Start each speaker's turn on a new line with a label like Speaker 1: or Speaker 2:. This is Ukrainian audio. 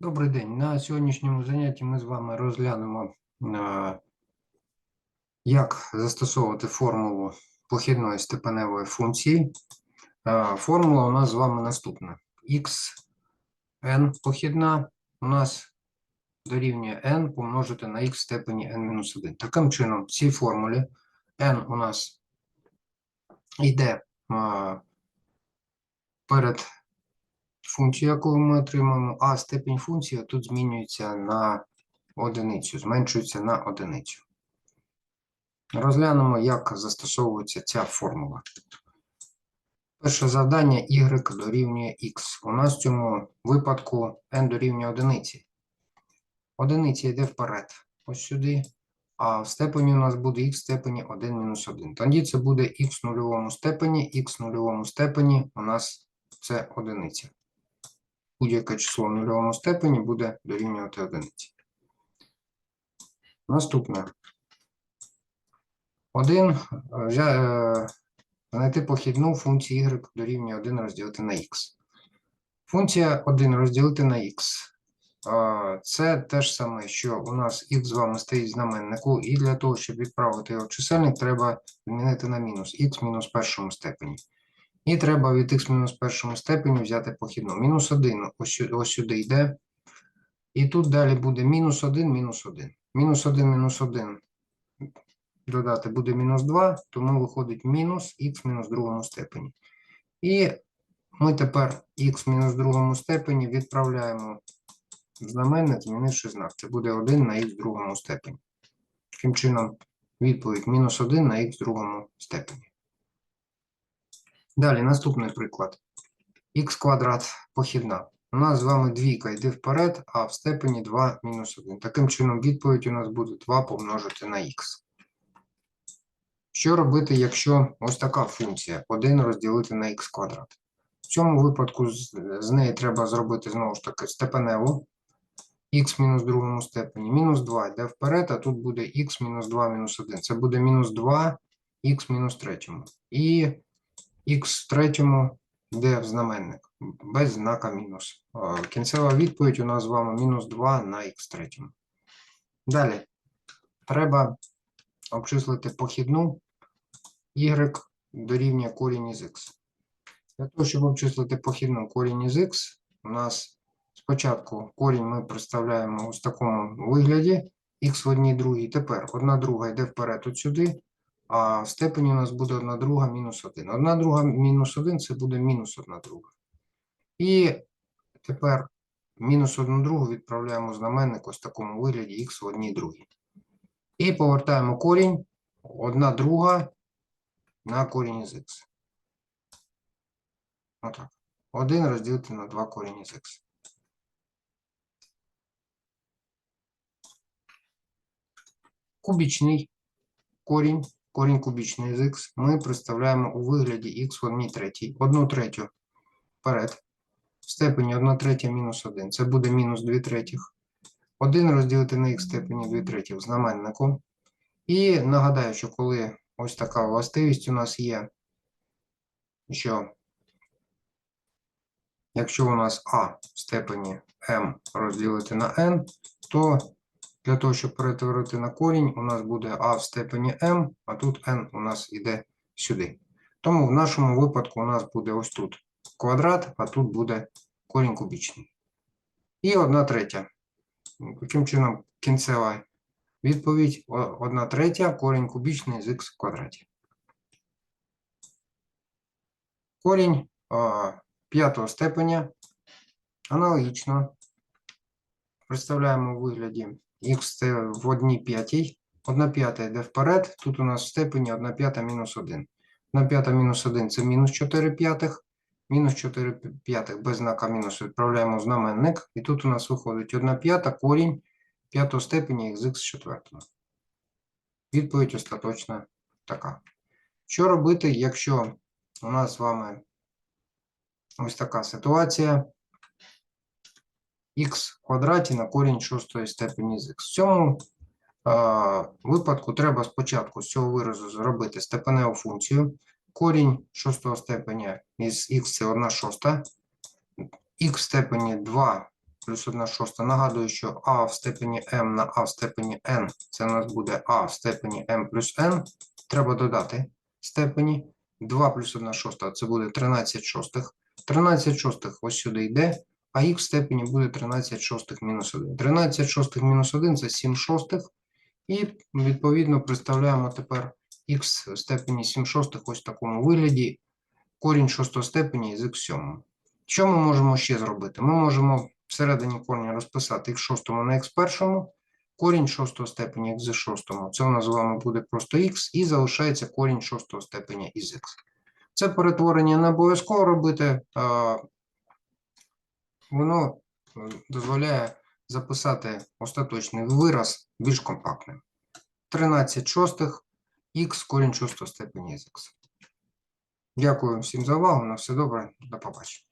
Speaker 1: Добрий день. На сьогоднішньому занятті ми з вами розглянемо, е, як застосовувати формулу похідної степеневої функції. Е, Формула у нас з вами наступна. x n похідна у нас дорівнює n помножити на x в степені n-1. Таким чином, в цій формулі n у нас йде е, перед функцію, яку ми отримаємо, а степінь функції тут змінюється на одиницю, зменшується на одиницю. Розглянемо, як застосовується ця формула. Перше завдання y дорівнює x. У нас в цьому випадку n дорівнює одиниці. Одиниця йде вперед, ось сюди, а в степені у нас буде x в степені 1 мінус 1. Тоді це буде x в нульовому степені, x в нульовому степені у нас це одиниця будь-яке число в нульовому степені буде дорівнювати одиниці. Наступне. 1. Знайти похідну функцію y дорівнює 1 розділити на x. Функція 1 розділити на x. е, Це те ж саме, що у нас x з вами стоїть в знаменнику, і для того, щоб відправити його в чисельник, треба змінити на мінус x мінус першому степені. І треба від х мінус першому степені взяти похідну. Мінус 1 ось, ось сюди йде. І тут далі буде мінус 1, мінус 1. Мінус 1, мінус 1 додати буде мінус 2, тому виходить мінус х мінус другому степені. І ми тепер х мінус другому степені відправляємо знаменник, змінивши знак. Це буде 1 на х другому степені. Таким чином, відповідь мінус 1 на х другому степені. Далі, наступний приклад. х квадрат похідна. У нас з вами двійка йде вперед, а в степені 2 мінус 1. Таким чином, відповідь у нас буде 2 помножити на х. Що робити, якщо ось така функція 1 розділити на х квадрат? В цьому випадку з, неї треба зробити знову ж таки степеневу х мінус другому степені. Мінус 2 йде вперед, а тут буде х мінус 2 мінус 1. Це буде мінус 2 х мінус третьому. І х в третьому йде в знаменник без знака мінус. Кінцева відповідь у нас з вами мінус 2 на х третьому. Далі треба обчислити похідну y дорівнює корінь із х. Для того, щоб обчислити похідну корінь із х, у нас спочатку корінь ми представляємо ось такому вигляді х в одній другій. Тепер одна друга йде вперед от сюди, а в степені у нас буде 1 друга мінус 1. 1 друга мінус 1 це буде мінус 1 друга. І тепер мінус 1 другу відправляємо знаменник ось в такому вигляді х в одній другій. І повертаємо корінь 1 друга на корінь із х. Отак. 1 розділити на 2 корінь із х. Кубічний корінь корінь кубічний з х ми представляємо у вигляді х в 1 третій. 1 третю вперед. В степені 1 третя мінус 1. Це буде мінус 2 третіх. 1 розділити на х в степені 2 третіх знаменнику. І нагадаю, що коли ось така властивість у нас є, що якщо у нас а в степені m розділити на n, то для того, щоб перетворити на корінь, у нас буде а в степені m, а тут n у нас іде сюди. Тому в нашому випадку у нас буде ось тут квадрат, а тут буде корінь кубічний. І 1 третя. Таким чином, кінцева відповідь 1 третя корінь кубічний з х в квадраті. Корінь п'ятого степеня аналогічно представляємо у вигляді х в 1 п'ятій. 1 п'ята йде вперед. Тут у нас в степені 1 п'ята мінус 1. 1 п'ята мінус 1 це мінус 4 п'ятих. Мінус 4 п'ятих без знака мінус відправляємо в знаменник. І тут у нас виходить 1 п'ята корінь п'ятого степені х з четвертого. Відповідь остаточна така. Що робити, якщо у нас з вами ось така ситуація? Х квадраті на корінь шостої степені з х. В цьому е, випадку треба спочатку з цього виразу зробити степеневу функцію. Корінь шостого степеня із х це 1 шоста. х в степені 2 плюс 1 шоста. Нагадую, що а в степені m на а в степені n це у нас буде а в степені m плюс n. Треба додати степені. 2 плюс 1 шоста це буде 13 шостих. 13 шостих ось сюди йде, а х в степені буде 13 шостих мінус 1. 13 шостих мінус 1 це 7 шостих. І відповідно представляємо тепер х в степені 7 шостих ось в такому вигляді. Корінь шостого степені із х сьомим. Що ми можемо ще зробити? Ми можемо всередині корня розписати х шостому на х першому, корінь шостого степені х з шостому. Це у нас з вами буде просто х, і залишається корінь шостого степеня із х. Це перетворення не обов'язково робити. Воно е, дозволяє записати остаточний вираз більш компактним. 13 шостих х корінь шостого степені з х. Дякую всім за увагу. На все добре. До побачення.